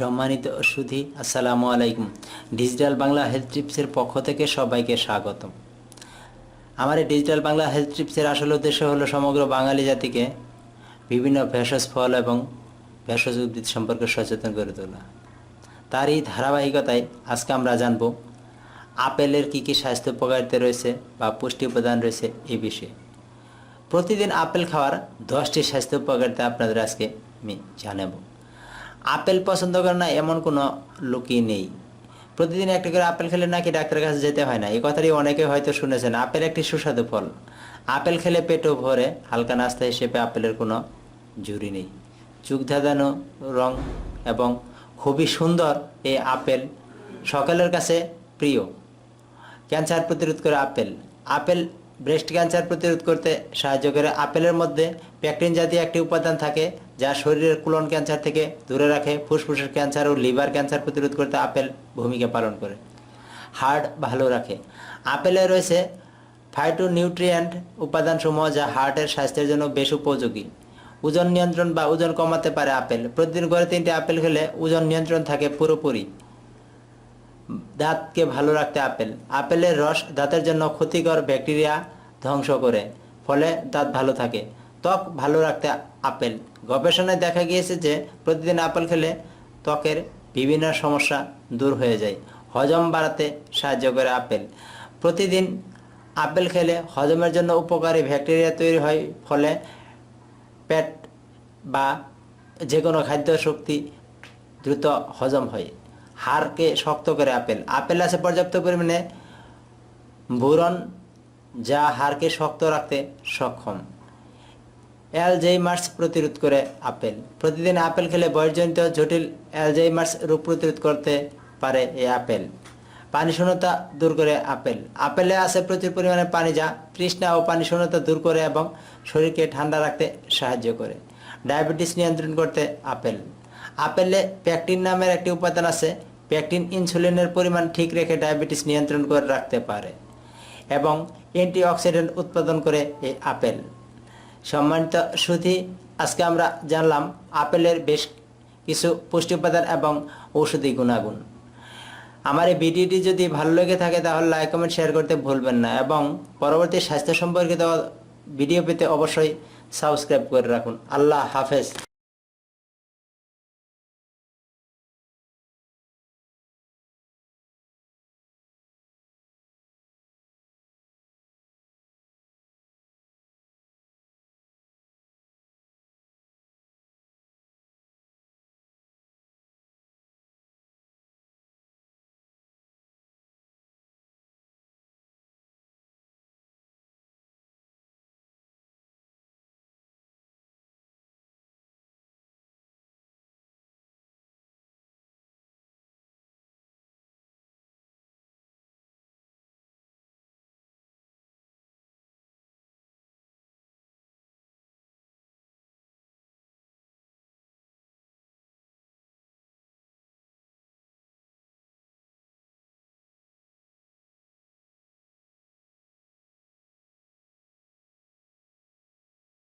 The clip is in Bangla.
সম্মানিত সুধী আসসালামু আলাইকুম। ডিজিটাল বাংলা হেলথ টিপসের পক্ষ থেকে সবাইকে স্বাগত আমার এই ডিজিটাল বাংলা হেলথ টিপসের আসল উদ্দেশ্য হলো সমগ্র বাঙালি জাতিকে বিভিন্ন ভেষজ ফল এবং ভেষজ উদ্ভিদ সম্পর্কে সচেতন করে তোলা। তারই ধারাবাহিকতায় আজকে আমরা জানব, আপেলের কী কী স্বাস্থ্য উপকারিতা রয়েছে বা পুষ্টি উপাদান রয়েছে এই বিষয়ে। প্রতিদিন আপেল খাওয়ার দশটি স্বাস্থ্য উপকারিতা আপনাদের আজকে আমি জানাব। আপেল পছন্দ করে না, এমন কোনো লোকই নেই। প্রতিদিন একটা করে আপেল খেলে নাকি ডাক্তারের কাছে যেতে হয় না। এই কথাটি অনেকে হয়তো শুনেছেন, আপেল একটি সুস্বাদু ফল। আপেল খেলে পেটও ভরে, হালকা নাস্তা হিসেবে আপেলের কোনো জুরি নেই। চোখ ধাঁধানো রং এবং খুবই সুন্দর এই আপেল সকলের কাছে প্রিয়। ক্যান্সার প্রতিরোধ করে আপেল। আপেল ব্রেস্ট ক্যান্সার প্রতিরোধ করতে সাহায্য করে আপেলের মধ্যে প্যাকটিন জাতীয় একটি উপাদান থাকে, যা শরীরের কুলন ক্যান্সার থেকে দূরে রাখে, ফুসফুসের ক্যান্সার ও লিভার ক্যান্সার প্রতিরোধ করতে আপেল ভূমিকা পালন করে। হার্ট ভালো রাখে। আপেলে রয়েছে ফাইটো নিউট্রিয়েন্ট উপাদানসমূহ যা হার্টের স্বাস্থ্যের জন্য বেশ উপযোগী। ওজন নিয়ন্ত্রণ বা ওজন কমাতে পারে আপেল। প্রতিদিন করে তিনটি আপেল খেলে ওজন নিয়ন্ত্রণ থাকে পুরোপুরি। দাঁতকে ভালো রাখতে আপেল। আপেলের রস দাঁতের জন্য ক্ষতিকর ব্যাকটেরিয়া ধ্বংস করে, ফলে দাঁত ভালো থাকে। ত্বক ভালো রাখতে আপেল। গবেষণায় দেখা গিয়েছে যে, প্রতিদিন আপেল খেলে ত্বকের বিভিন্ন সমস্যা দূর হয়ে যায়। হজম বাড়াতে সাহায্য করে আপেল। প্রতিদিন আপেল খেলে হজমের জন্য উপকারী ব্যাকটেরিয়া তৈরি হয়, ফলে পেট বা যে কোনো খাদ্য শক্তি দ্রুত হজম হয়। হাড়কে শক্ত করে আপেল। আপেল আছে পর্যাপ্ত পরিমাণে বোরন যা হাড়কে শক্ত রাখতে সক্ষম। অ্যালজাইমার্স প্রতিরোধ করে আপেল। প্রতিদিন আপেল খেলে বয়সজনিত জটিল অ্যালজাইমার্স রোগ প্রতিরোধ করতে পারে এই আপেল। পানি শূন্যতা দূর করে আপেল। আপেলে আছে প্রচুর পরিমাণে পানি যা তৃষ্ণা ও পানি শূন্যতা দূর করে এবং শরীরকে ঠান্ডা রাখতে সাহায্য করে। ডায়াবেটিস নিয়ন্ত্রণ করতে আপেল। আপেলে প্যাকটিন নামের একটি উপাদান আছে। প্যাকটিন ইনসুলিনের পরিমাণ ঠিক রেখে ডায়াবেটিস নিয়ন্ত্রণ করে রাখতে পারে। এবং অ্যান্টিঅক্সিডেন্ট উৎপাদন করে এই আপেল। সম্মানিত সুধী আজকে আমরা জানলাম আপেলের বেশ কিছু পুষ্টি উপাদান এবং ঔষধি গুণাগুণ। আমার এই ভিডিওটি যদি ভালো লেগে থাকে তাহলে লাইক, কমেন্ট, শেয়ার করতে ভুলবেন না এবং পরবর্তী স্বাস্থ্য সম্পর্কিত ভিডিও পেতে অবশ্যই সাবস্ক্রাইব করে রাখুন। আল্লাহ হাফেজ।